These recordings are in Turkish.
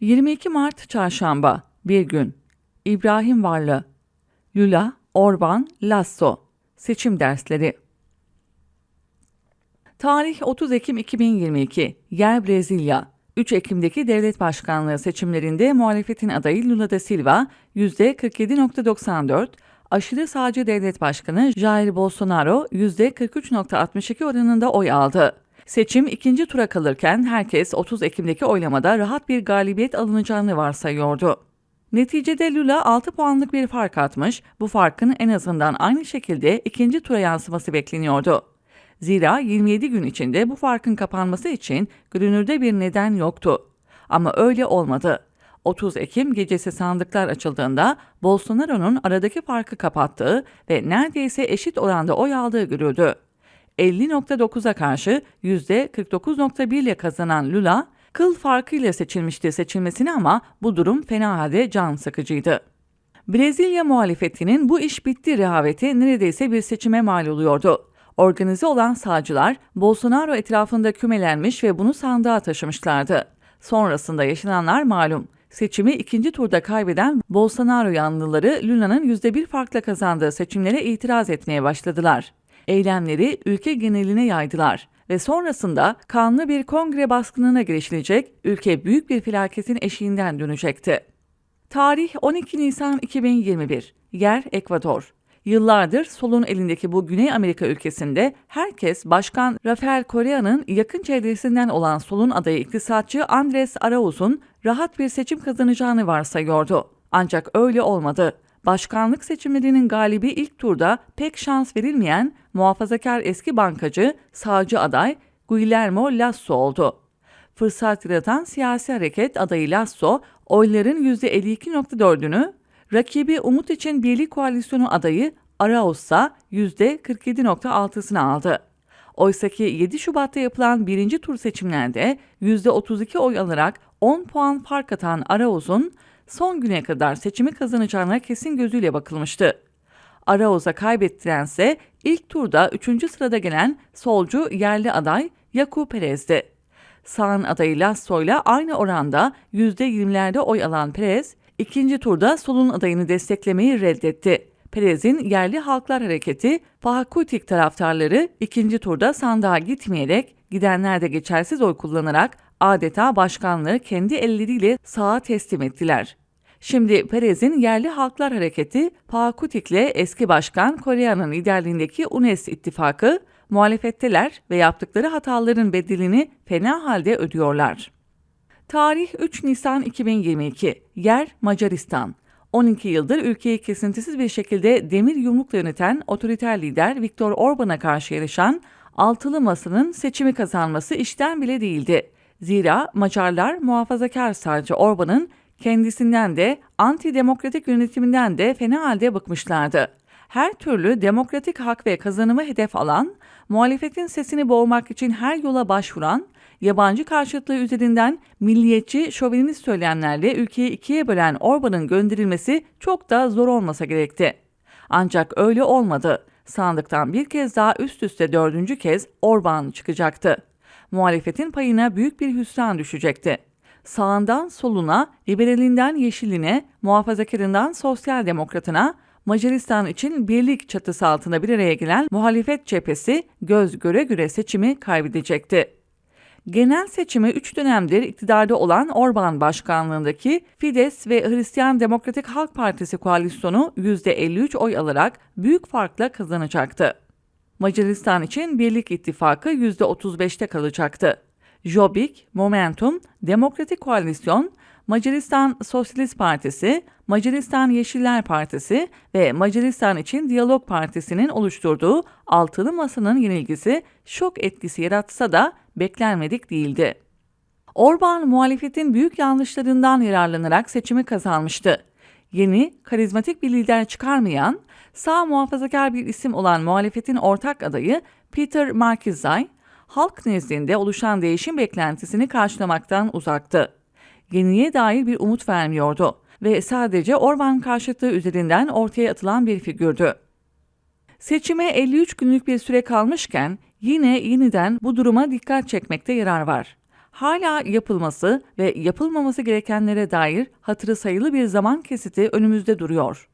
22 Mart Çarşamba, bir gün. İbrahim Varlı, Lula, Orban, Lasso. Seçim dersleri. Tarih 30 Ekim 2022. Yer Brezilya. 3 Ekim'deki devlet başkanlığı seçimlerinde muhalefetin adayı Lula da Silva %47.94, aşırı sağcı devlet başkanı Jair Bolsonaro %43.62 oranında oy aldı. Seçim ikinci tura kalırken herkes 30 Ekim'deki oylamada rahat bir galibiyet alınacağını varsayıyordu. Neticede Lula 6 puanlık bir fark atmış, bu farkın en azından aynı şekilde ikinci tura yansıması bekleniyordu. Zira 27 gün içinde bu farkın kapanması için görünürde bir neden yoktu. Ama öyle olmadı. 30 Ekim gecesi sandıklar açıldığında Bolsonaro'nun aradaki farkı kapattığı ve neredeyse eşit oranda oy aldığı görüldü. 50.9'a karşı %49.1 ile kazanan Lula, kıl farkıyla seçilmişti seçilmesini ama bu durum fena halde can sıkıcıydı. Brezilya muhalefetinin bu iş bitti rehaveti neredeyse bir seçime mal oluyordu. Organize olan sağcılar Bolsonaro etrafında kümelenmiş ve bunu sandığa taşımışlardı. Sonrasında yaşananlar malum. Seçimi ikinci turda kaybeden Bolsonaro yanlıları Luna'nın %1 farkla kazandığı seçimlere itiraz etmeye başladılar. Eylemleri ülke geneline yaydılar ve sonrasında kanlı bir kongre baskınına girişilecek, ülke büyük bir felaketin eşiğinden dönecekti. Tarih 12 Nisan 2021. Yer Ekvador. Yıllardır solun elindeki bu Güney Amerika ülkesinde herkes Başkan Rafael Correa'nın yakın çevresinden olan solun adayı iktisatçı Andres Arauz'un rahat bir seçim kazanacağını varsayıyordu. Ancak öyle olmadı. Başkanlık seçimlerinin galibi ilk turda pek şans verilmeyen muhafazakar eski bankacı, sağcı aday Guillermo Lasso oldu. Fırsat yaratan siyasi hareket adayı Lasso, oyların %52.4'ünü, rakibi Umut için Birlik Koalisyonu adayı Arauz'sa %47.6'sını aldı. Oysaki 7 Şubat'ta yapılan birinci tur seçimlerde %32 oy alarak 10 puan fark atan Arauz'un son güne kadar seçimi kazanacağına kesin gözüyle bakılmıştı. Arauz'a kaybettirense ilk turda 3. sırada gelen solcu yerli aday Yaku Perez'di. Sağın adayı Lasso ile aynı oranda %20'lerde oy alan Perez, ikinci turda solun adayını desteklemeyi reddetti. Perez'in yerli halklar hareketi Fahakutik taraftarları ikinci turda sandığa gitmeyerek gidenler de geçersiz oy kullanarak adeta başkanlığı kendi elleriyle sağa teslim ettiler. Şimdi Perez'in yerli halklar hareketi Pakutik'le eski başkan Kore'nin liderliğindeki UNES ittifakı muhalefetteler ve yaptıkları hataların bedelini fena halde ödüyorlar. Tarih 3 Nisan 2022. Yer Macaristan. 12 yıldır ülkeyi kesintisiz bir şekilde demir yumrukla yöneten otoriter lider Viktor Orban'a karşı yarışan Altılı Masa'nın seçimi kazanması işten bile değildi. Zira Macarlar muhafazakar sadece Orban'ın kendisinden de antidemokratik yönetiminden de fena halde bıkmışlardı. Her türlü demokratik hak ve kazanımı hedef alan, muhalefetin sesini boğmak için her yola başvuran, yabancı karşıtlığı üzerinden milliyetçi, şovenist söylemlerle ülkeyi ikiye bölen Orban'ın gönderilmesi çok da zor olmasa gerekti. Ancak öyle olmadı. Sandıktan bir kez daha üst üste dördüncü kez Orban çıkacaktı. Muhalefetin payına büyük bir hüsran düşecekti. Sağından soluna, liberalinden yeşiline, muhafazakarından sosyal demokratına, Macaristan için birlik çatısı altında bir araya gelen muhalefet cephesi göz göre göre seçimi kaybedecekti. Genel seçimi 3 dönemdir iktidarda olan Orban başkanlığındaki Fides ve Hristiyan Demokratik Halk Partisi koalisyonu %53 oy alarak büyük farkla kazanacaktı. Macaristan için Birlik İttifakı %35'te kalacaktı. Jobbik, Momentum, Demokratik Koalisyon, Macaristan Sosyalist Partisi, Macaristan Yeşiller Partisi ve Macaristan için Diyalog Partisi'nin oluşturduğu altılı masanın yenilgisi şok etkisi yaratsa da beklenmedik değildi. Orban muhalefetin büyük yanlışlarından yararlanarak seçimi kazanmıştı. Yeni, karizmatik bir lider çıkarmayan, sağ muhafazakar bir isim olan muhalefetin ortak adayı Peter Markizay, halk nezdinde oluşan değişim beklentisini karşılamaktan uzaktı. Yeniye dair bir umut vermiyordu ve sadece Orban karşıtlığı üzerinden ortaya atılan bir figürdü. Seçime 53 günlük bir süre kalmışken yine yeniden bu duruma dikkat çekmekte yarar var. Hala yapılması ve yapılmaması gerekenlere dair hatırı sayılı bir zaman kesiti önümüzde duruyor.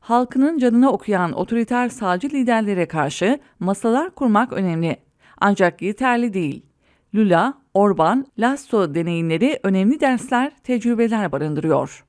Halkının canına okuyan otoriter sağcı liderlere karşı masalar kurmak önemli. Ancak yeterli değil. Lula, Orban, Lasso deneyimleri önemli dersler, tecrübeler barındırıyor.